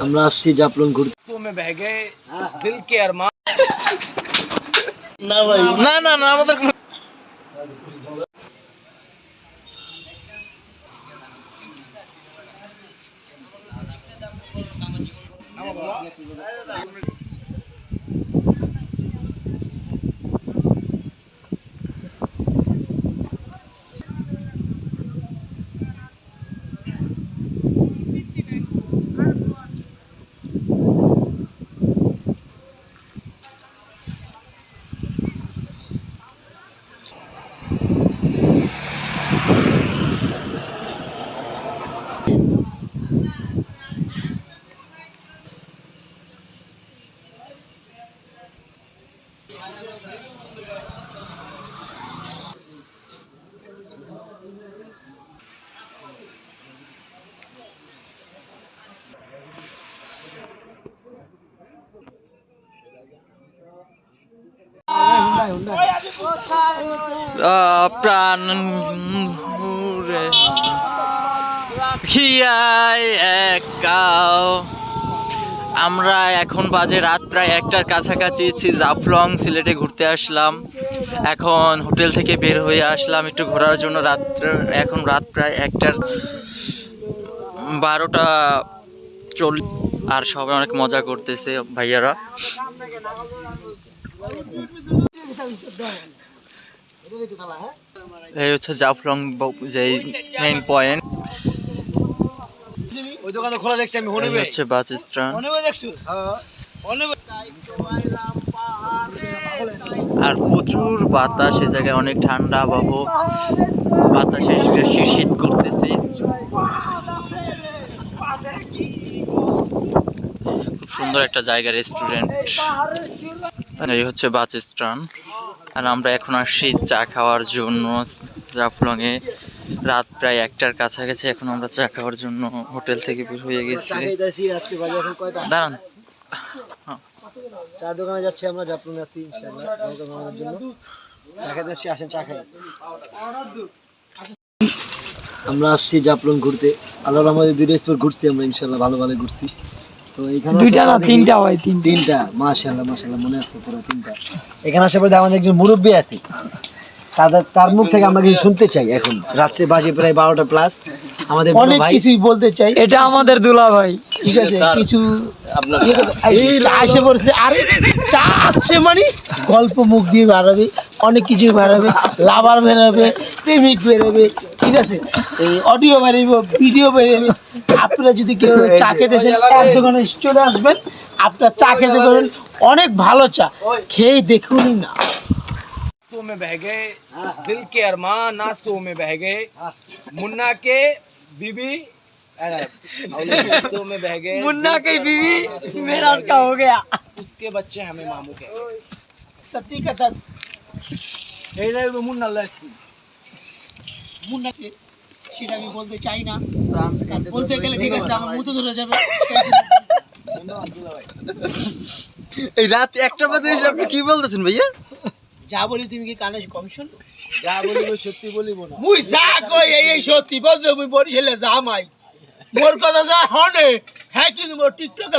আমরা আসছি জাফরং ঘুরতে। না ভাই। না না না আমাদের প্রাণ একাও। আমরা এখন বাজে রাত প্রায় একটার কাছাকাছি জাফলং সিলেটে ঘুরতে আসলাম। এখন হোটেল থেকে বের হয়ে আসলাম একটু ঘোরার জন্য। রাত, এখন রাত প্রায় একটার বারোটা চল আর সবাই অনেক মজা করতেছে ভাইয়ারা। এই হচ্ছে জাফলং যে মেইন পয়েন্ট ওই দোকানে খোলা দেখছি আমি এই হচ্ছে বাস স্ট্যান্ড। হনিবে দেখছ? আর প্রচুর বাতাস এই জায়গায় অনেক ঠান্ডা আবহ। বাতাসে শীত- শীত করতেছে। খুব সুন্দর একটা জায়গা রেস্টুরেন্ট এই হচ্ছে বাস স্ট্যান্ড আর আমরা এখন আসছি চা খাওয়ার জন্য। জাফলং এ রাত প্রায় একটার কাছাকাছি এখন আমরা চা খাওয়ার জন্য হোটেল থেকে বের হয়ে গেছি। দাঁড়ান। চার দোকানে যাচ্ছি আমরা জাফলং আসছি ইনশাআল্লাহ জন্য। চা খেতে আসছি আসেন চা খাই। আমরা আসছি জাফলং ঘুরতে। আল্লাহর আমাদের দুইটা স্পট ঘুরছি আমরা ইনশাআল্লাহ ভালো ভালো ঘুরছি। দুইটা না তিনটা হয় তিন তিনটা মাশাআল্লাহ মাশাআল্লাহ মনে আসছে পুরো তিনটা। এখানে আসার পরে আমাদের একজন মুরব্বী আছে। তাদের তার মুখ থেকে আমরা কিছু শুনতে চাই এখন। রাত্রে বাজে প্রায় বারোটা প্লাস আমাদের অনেক কিছুই বলতে চাই। এটা আমাদের দুলা ভাই। ঠিক আছে কিছু এই পড়ছে। আরে চা আসছে মানে গল্প মুখ দিয়ে বেরোবে অনেক কিছু বেরোবে লাভার বেরোবে প্রেমিক বেরোবে ঠিক আছে এই অডিও বেরোবে ভিডিও বেরোবে আপনারা যদি কেউ চা খেতে এসে এক দোকানে চলে আসবেন আপনার চা খেতে পারবেন অনেক ভালো চা খেয়ে দেখুনই না नास्तों में बह गए दिल के अरमान नास्तों में बह गए मुन्ना के बीबी अरे, नास्तों में बह गए मुन्ना की बीवी मेरा उसका हो गया उसके बच्चे हमें मामू के সত্যি কথা এই যে সেটা আমি বলতে চাই না। বলতে গেলে ঠিক আছে আমার মুতো ধরে যাবে। এই রাত একটা বাজে এসে আপনি কি বলতেছেন ভাইয়া? যা বলি তুমি কি কানে কম শুন যা বলিব সত্যি বলিব না। মুই যা কই এই এই সত্যি বলছো মুই বরিশালে জামাই। মোর কথা যা হনে হ্যাঁ কিন্তু মোর টিকটকে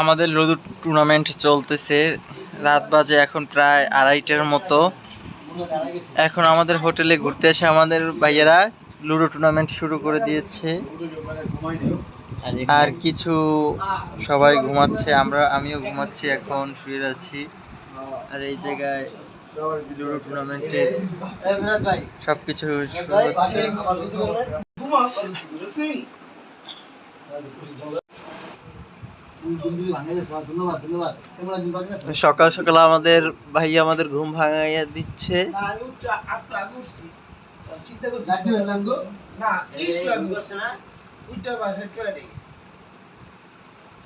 আমাদের লুডো টুর্নামেন্ট চলতেছে। রাত বাজে এখন প্রায় আড়াইটার মতো। এখন আমাদের হোটেলে ঘুরতে এসে আমাদের ভাইয়েরা লুডো টুর্নামেন্ট শুরু করে দিয়েছে। আর কিছু সবাই ঘুমাচ্ছে, আমরা, আমিও ঘুমাচ্ছি, এখন শুয়ে আছি। আর এই জায়গায় লুডো টুর্নামেন্টে ভাই সবকিছু শুরু হচ্ছে। সকাল সকাল আমাদের ভাই আমাদের ঘুম ভাঙাইয়া দিচ্ছে।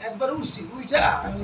একবার উঠছি উঠা আমি